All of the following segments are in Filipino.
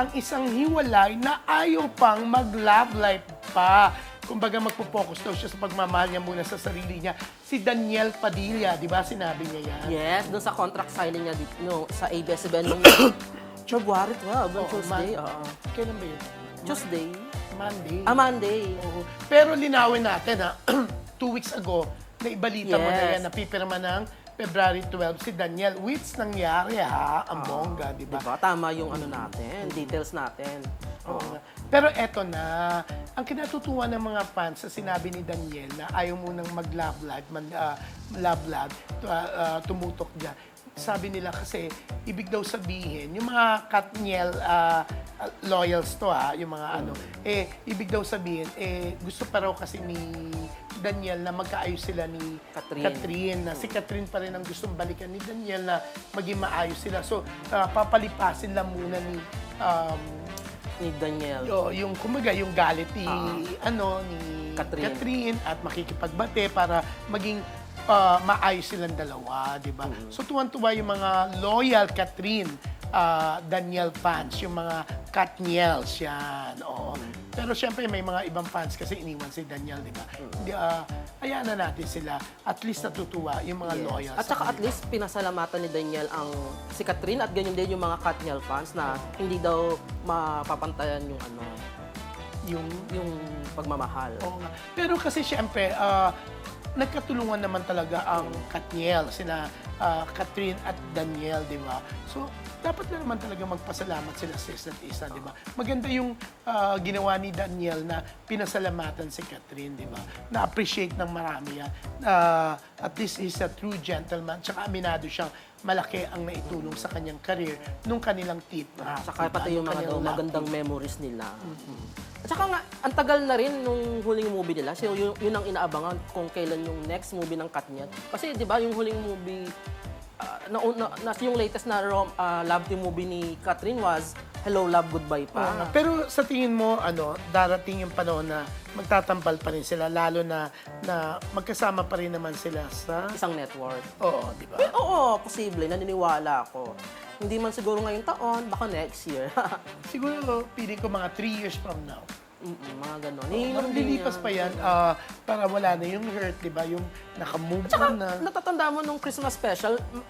ang isang hiwalay na ayaw pang mag-love life pa. Kumbaga magpo-focus daw siya sa pagmamahal niya muna sa sarili niya. Si Daniel Padilla, di ba sinabi niya yan? Yes, doon sa contract signing niya dito, no, sa ABS-CBN nung February 12, Oo, oh, Tuesday. man- oo. Kailan ba yun? Tuesday. Monday. Ah, Monday. Oo. Pero linawin natin ha, two weeks ago, na ibalita mo na Yes. yan, napipirma ng February 12 si Daniel. Which nangyari ha, ang bongga, di ba? Diba? Tama yung ano natin, details natin. Oo nga. Pero eto na, ang kinatutuwa ng mga fans sa sinabi ni Daniel na ayaw mo nang mag-love life, man, ah, love life, tu- ah, ah, tumutok dyan. Sabi nila kasi, ibig daw sabihin, yung mga Katniel ah, ah, loyals to ha, yung mga ano, eh, ibig daw sabihin, eh, gusto pa raw kasi ni Daniel na magkaayos sila ni Catherine. Catherine, na si Catherine pa rin ang gustong balikan ni Daniel na maging maayos sila. So, ah, papalipasin lang muna ni um, Ni Daniel. Yo, yung kumbaga yung galit ni Ah. ano ni Catherine. Catherine at makikipagbate para maging ah, maayos silang dalawa, 'di ba? Mm-hmm. So tuwan-tuwa yung mga loyal Catherine ah, Daniel fans, yung mga Katniels yan. Oo. Mm-hmm. Pero syempre may mga ibang fans kasi iniwan si Daniel, 'di ba? Mm-hmm. Hindi ah, hayaan na natin sila. At least natutuwa yung mga Yes. loyal. At saka at least pinasalamatan ni Daniel ang si Catherine at ganyan din yung mga Katniel fans na hindi daw mapapantayan yung ano, yung yung pagmamahal. Oo nga. Pero kasi siyempre, ah, nagkatulungan naman talaga ang Katniel, sina ah, Catherine at Daniel, di ba? So, dapat na naman talaga magpasalamat sila sa isa't isa, di ba? Maganda yung ah, ginawa ni Daniel na pinasalamatan si Catherine, di ba? Na-appreciate ng marami yan. Ah, at least he's a true gentleman. Tsaka aminado siyang malaki ang naitulong sa kanyang career nung kanilang tip. At saka pati yung mga daw magandang memories nila. At saka nga, ang tagal na rin nung huling movie nila. So, yun, yun ang inaabangan kung kailan yung next movie ng Katniel. Kasi, di ba, yung huling movie, ah, na, na, na, yung latest na rom, ah, love team movie ni Catherine was Hello, Love, Goodbye Oo nga. pa. Pero sa tingin mo, ano, darating yung panahon na magtatampal pa rin sila, lalo na, na magkasama pa rin naman sila sa... Isang network. Oo, di ba? Eh, oo, posible. Naniniwala ako. Hindi man siguro ngayong taon, baka next year. Siguro, piling ko mga 3 years from now. Mm-mm, mga ganon. Nung lilipas pa yan, ah, para wala na yung hurt, di ba? Yung nakamove Tsaka, on na. natatanda mo nung Christmas special, m-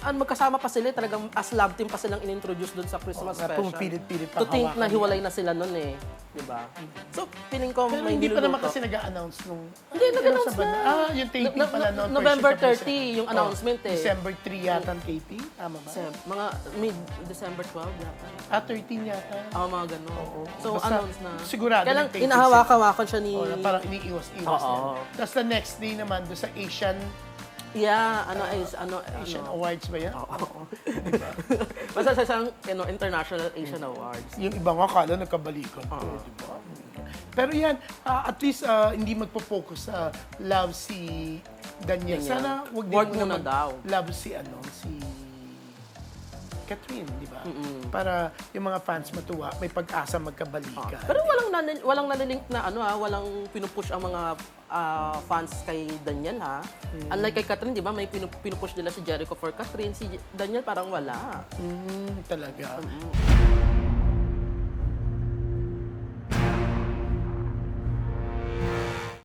ang magkasama pa sila, talagang as love team pa silang in-introduce doon sa Christmas nga, special. pumipilit-pilit pa To think na hiwalay na sila noon eh. Di ba? So, feeling ko Pero may hindi pa naman kasi nag-a-announce nung... Hindi, nag-announce na. Ah, yung taping No- no- pala noon. November first week of 30 yung December. announcement eh. December 3 yata ang taping. Tama ba? Sem- mga mid-December 12 yata. Ah, 13 yata. Ah, mga ganon. Oo. So, Basta announce na. sigurado Kailan yung taping inahawak-hawakan siya ni... Oh, parang iniiwas-iwas Oo. niya. Tapos the next day naman, doon sa Asian Yeah, ano is, ano, Asian ano. Awards ba yan? Oo. Basta sa isang you know, International Asian Awards. Yung iba nga kala nagkabalikan to, Oo. di ba? Pero yan, ah, at least ah, hindi magpo-focus sa love si Daniel. Daniel. Sana wag din Wag muna muna daw. love si ano, si Catherine, di ba? Para yung mga fans matuwa, may pag-asa magkabalikan. Pero walang nanil- walang nalilink na ano ha, walang pinupush ang mga ah, fans kay Daniel ha. Unlike kay Catherine, 'di ba, may pinu- pinupush nila si Jericho for Catherine, si Daniel parang wala. Mm, talaga.